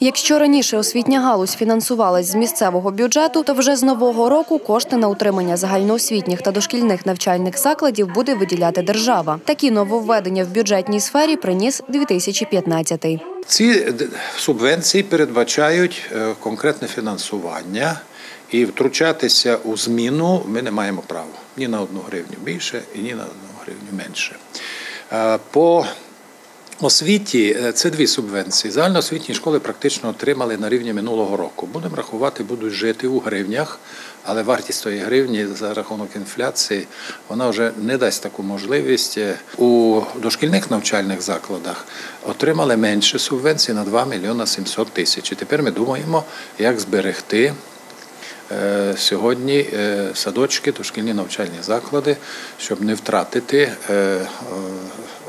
Якщо раніше освітня галузь фінансувалась з місцевого бюджету, то вже з нового року кошти на утримання загальноосвітніх та дошкільних навчальних закладів буде виділяти держава. Такі нововведення в бюджетній сфері приніс 2015. Ці субвенції передбачають е, конкретне фінансування, і втручатися у зміну ми не маємо права ні на одну гривню більше і ні на одну гривню менше. Е, По освіті е, це дві субвенції. Загальноосвітні школи практично отримали на рівні минулого року. Будемо рахувати, будуть жити у гривнях, але вартість тої гривні за рахунок інфляції вона вже не дасть таку можливість. Е, У дошкільних навчальних закладах отримали менше субвенцій на 2 мільйона 700 тисяч. І тепер ми думаємо, як зберегти сьогодні е, садочки, дошкільні навчальні заклади, щоб не втратити е, е,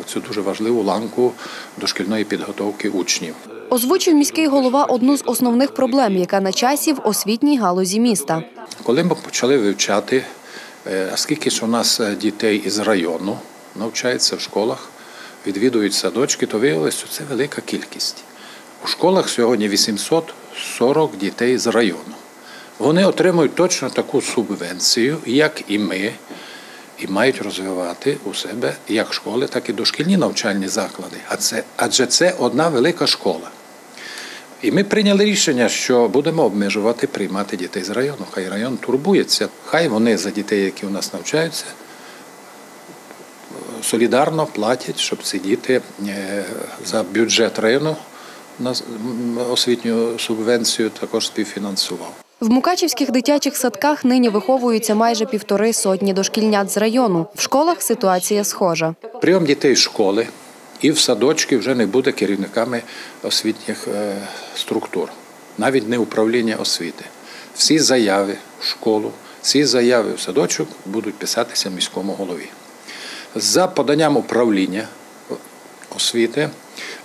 оцю дуже важливу ланку дошкільної підготовки учнів. Озвучив міський голова одну з основних проблем, яка на часі в освітній галузі міста. Коли ми почали вивчати, е, а скільки ж у нас е, дітей із району навчається в школах, відвідують садочки, то виявилося, що це велика кількість. У школах сьогодні 840 дітей з району. Вони отримують точно таку субвенцію, як і ми, і мають розвивати у себе як школи, так і дошкільні навчальні заклади. А це, адже це одна велика школа. І ми прийняли рішення, що будемо обмежувати приймати дітей з району. Хай район турбується, хай вони за дітей, які у нас навчаються, солідарно платять, щоб ці діти е, за бюджет району освітню субвенцію також співфінансував. В Мукачівських дитячих садках нині виховуються майже півтори сотні дошкільнят з району. В школах ситуація схожа. Прийом дітей в школи і в садочки вже не буде керівниками освітніх е, структур, навіть не управління освіти. Всі заяви в школу, всі заяви в садочок будуть писатися міському голові. За поданням управління освіти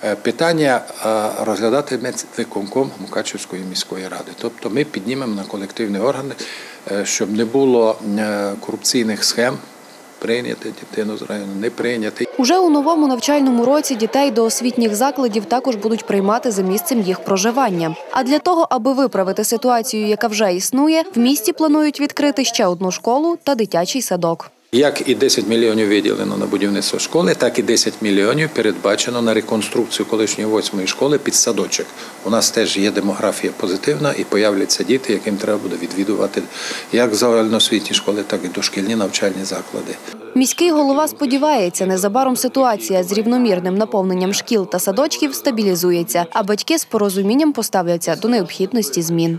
е, питання е, розглядатиме виконком Мукачівської міської ради. Тобто ми піднімемо на колективні органи, е, щоб не було корупційних схем. Прийняти дитину з району, не прийняти. Уже у новому навчальному році дітей до освітніх закладів також будуть приймати за місцем їх проживання. А для того, аби виправити ситуацію, яка вже існує, в місті планують відкрити ще одну школу та дитячий садок. Як і 10 мільйонів виділено на будівництво школи, так і 10 мільйонів передбачено на реконструкцію колишньої восьмої школи під садочок. У нас теж є демографія позитивна і появляться діти, яким треба буде відвідувати як загальноосвітні школи, так і дошкільні навчальні заклади. Міський голова сподівається, незабаром ситуація з рівномірним наповненням шкіл та садочків стабілізується, а батьки з порозумінням поставляться до необхідності змін.